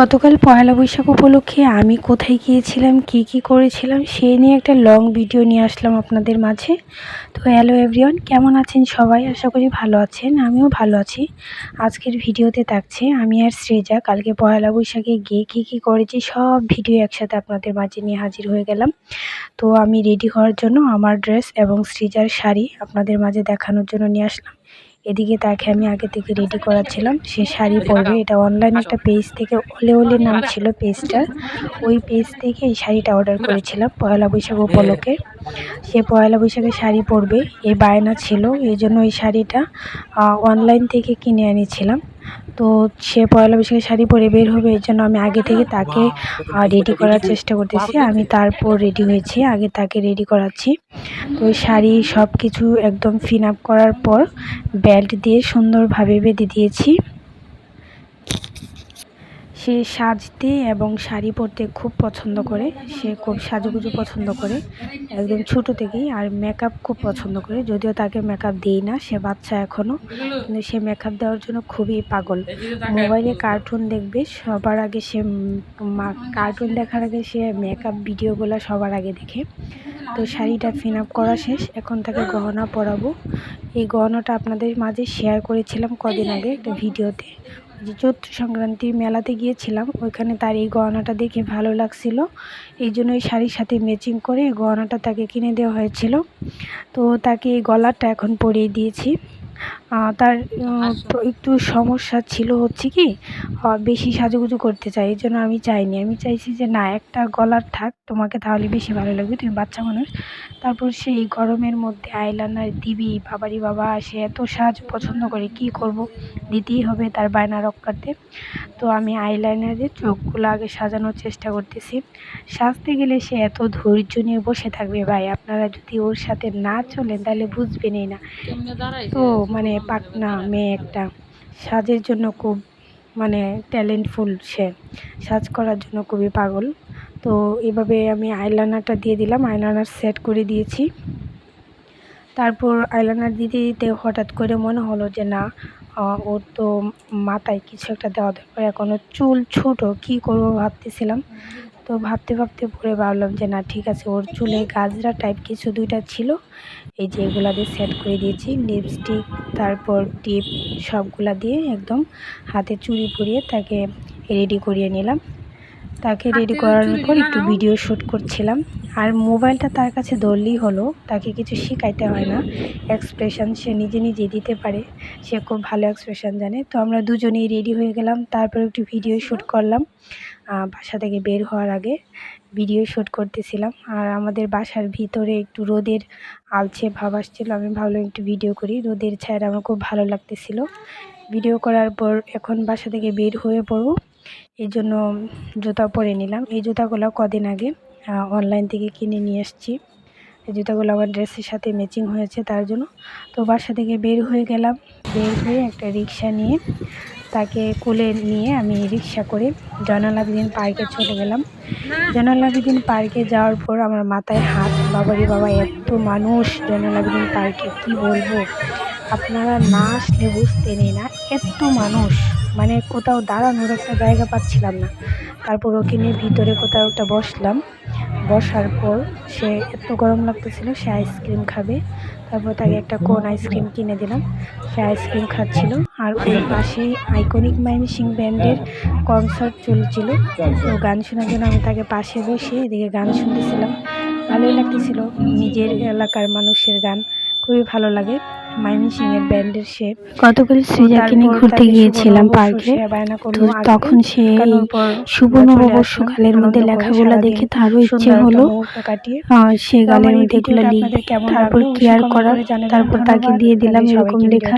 গতকাল পয়লা বৈশাখ উপলক্ষে আমি কোথায় গিয়েছিলাম, কি কি করেছিলাম, সে নিয়ে একটা লং ভিডিও নিয়ে আসলাম আপনাদের মাঝে। তো হ্যালো এভরিওয়ান কেমন আছেন সবাই? আশা করি ভালো আছেন, আমিও ভালো আছি। আজকের ভিডিওতে থাকছে আমি আর শ্রেজা। কালকে পয়লা বৈশাখে গিয়ে কী কী করেছি, সব ভিডিও একসাথে আপনাদের মাঝে নিয়ে হাজির হয়ে গেলাম। তো আমি রেডি হওয়ার জন্য আমার ড্রেস এবং শ্রীজার শাড়ি আপনাদের মাঝে দেখানোর জন্য নিয়ে আসলাম। এদিকে তাকে আমি আগে থেকে রেডি করাচ্ছিলাম। সে শাড়ি পরবে। এটা অনলাইন একটা পেজ থেকে ওলে ওলে নাম ছিল পেজটা ওই পেজ থেকে এই শাড়িটা অর্ডার করেছিলাম পয়লা বৈশাখ উপলক্ষে। সে পয়লা বৈশাখে শাড়ি পরবে। এই বায়না ছিল। এই জন্য ওই শাড়িটা অনলাইন থেকে কিনে এনেছিলাম। তো সে পয়লা বৈশাখে শাড়ি পরে বের হবে এর জন্য আমি আগে থেকে তাকে রেডি করার চেষ্টা করতেছি। আমি তারপর রেডি হয়েছি আগে তাকে রেডি করাচ্ছি। তো ওই শাড়ি সব কিছু একদম ফিন আপ করার পর বেল্ট দিয়ে সুন্দরভাবে বেঁধে দিয়েছি। সে সাজতে এবং শাড়ি পরতে খুব পছন্দ করে। সে খুব সাজুগুজু পছন্দ করে। একদম ছোট থেকেই। আর মেকআপ খুব পছন্দ করে। যদিও তাকে মেকআপ দিই না, সে বাচ্চা এখনও কিন্তু সে মেকআপ দেওয়ার জন্য খুবই পাগল। মোবাইলে কার্টুন দেখবে, সবার আগে সে কার্টুন দেখার আগে সে মেকআপ ভিডিওগুলো সবার আগে দেখে। তো শাড়িটা ফিন আপ করা শেষ। এখন তাকে গহনা পরাবো। এই গহনাটা আপনাদের মাঝে শেয়ার করেছিলাম কদিন আগে একটা ভিডিওতে। যে চৈত্র সংক্রান্তি মেলাতে গিয়েছিলাম, ওইখানে তার এই গহনাটা দেখে ভালো লাগছিল। এই জন্য এই শাড়ির সাথে ম্যাচিং করে গহনাটা তাকে কিনে দেওয়া হয়েছিল। তো তাকে এই গলাটা এখন পরিয়ে দিয়েছি। তার একটু সমস্যা ছিল হচ্ছে কি বেশি সাজুগুজু করতে চাই এই জন্য আমি চাইনি। আমি চাইছি যে না একটা গলার থাক তোমাকে তাহলে বেশি ভালো লাগবে তুমি বাচ্চা মানুষ। তারপর সেই গরমের মধ্যে আইলাইনার দিবি বাবারি বাবা সে এত সাজ পছন্দ করে কি করব? দিতেই হবে তার বায়না রক্ষার্থে। তো আমি আইলাইনারে চোখগুলো আগে সাজানোর চেষ্টা করতেছি। সাজতে গেলে সে এত ধৈর্য নিয়ে বসে থাকবে ভাই। আপনারা যদি ওর সাথে না চলেন তাহলে বুঝবেনই না। তো মানে পাকনা মেয়ে একটা। সাজের জন্য খুব মানে ট্যালেন্টফুল সে। সাজ করার জন্য খুবই পাগল। তো এভাবে আমি আইলাইনারটা দিয়ে দিলাম আইলানার সেট করে দিয়েছি। তারপর আইলানার দিতে দিতে হঠাৎ করে মনে হলো যে না ওর তো মাথায় কিছু একটা দেওয়া দরকার। এখনও চুল ছোটো, কী করব ভাবতেছিলাম। তো ভাবতে ভাবতে পরে ভাবলাম যে না ঠিক আছে ওর চুলে গাজরা টাইপ কিছু দুইটা ছিল? এই যে এগুলা দিয়ে সেট করে দিয়েছি লিপস্টিক তারপর টিপ সবগুলা দিয়ে একদম হাতে চুড়ি পরিয়ে তাকে রেডি করিয়ে নিলাম। তাকে রেডি করার পর একটু ভিডিও শ্যুট করছিলাম। আর মোবাইলটা তার কাছে ধরলেই হলো তাকে কিছু শেখাইতে হয় না। এক্সপ্রেশন সে নিজে নিজে দিতে পারে সে খুব ভালো এক্সপ্রেশন জানে। তো আমরা দুজনেই রেডি হয়ে গেলাম তারপর একটু ভিডিও শ্যুট করলাম। বাসা থেকে বের হওয়ার আগে ভিডিও শ্যুট করতেছিলাম। আর আমাদের বাসার ভিতরে একটু রোদের আলছে ভাব আসছিল, আমি ভাবলাম একটু ভিডিও করি। রোদের ছায়া আমার খুব ভালো লাগতেছিল। ভিডিও করার পর এখন বাসা থেকে বের হয়ে পড়ব। এই জন্য জুতা পরে নিলাম। এই জুতাগুলো কদিন আগে অনলাইন থেকে কিনে নিয়ে এসেছি এই জুতাগুলো আমার ড্রেসের সাথে ম্যাচিং হয়েছে তার জন্য। তো বাসা থেকে বের হয়ে গেলাম। বের হয়ে একটা রিক্সা নিয়ে তাকে কোলে নিয়ে আমি রিক্সা করে জয়নাল আবেদিন পার্কে চলে গেলাম। জয়নাল আবেদিন পার্কে যাওয়ার পর আমার মাথায় হাত বাবারি বাবা, এত মানুষ জয়নাল আবেদিন পার্কে, কি বলব? আপনারা না আসলে বুঝতেনই না, এত মানুষ। মানে কোথাও দাঁড়ানোর একটা জায়গা পাচ্ছিলাম না। তারপর ওকে নিয়ে ভিতরে কোথাও একটা বসলাম। বসার পর সে এত গরম লাগতেছিল, সে আইসক্রিম খাবে। তারপর তাকে একটা কোন আইসক্রিম কিনে দিলাম, সে আইসক্রিম খাচ্ছিল। আর ওই পাশেই আইকনিক মাইমিসিং ব্যান্ডের কনসার্ট চলছিল। তো গান শোনার জন্য আমি তাকে পাশে বসে এদিকে গান শুনতেছিলাম। ভালোই লাগতেছিল, নিজের এলাকার মানুষের গান, খুবই ভালো লাগে। মাইমি সিং এর ব্যান্ডের সে গতকাল সৃজাকে নিয়ে ঘুরতে গিয়েছিলাম পার্কে। তো তখন সে শুভ নববর্ষকালের মধ্যে লেখাগুলো দেখে তারও ইচ্ছে হলো সে গালের মধ্যে এগুলো লিখবে তারপর কেয়ার করার তারপর তাকে দিয়ে দিলাম এরকম লেখা।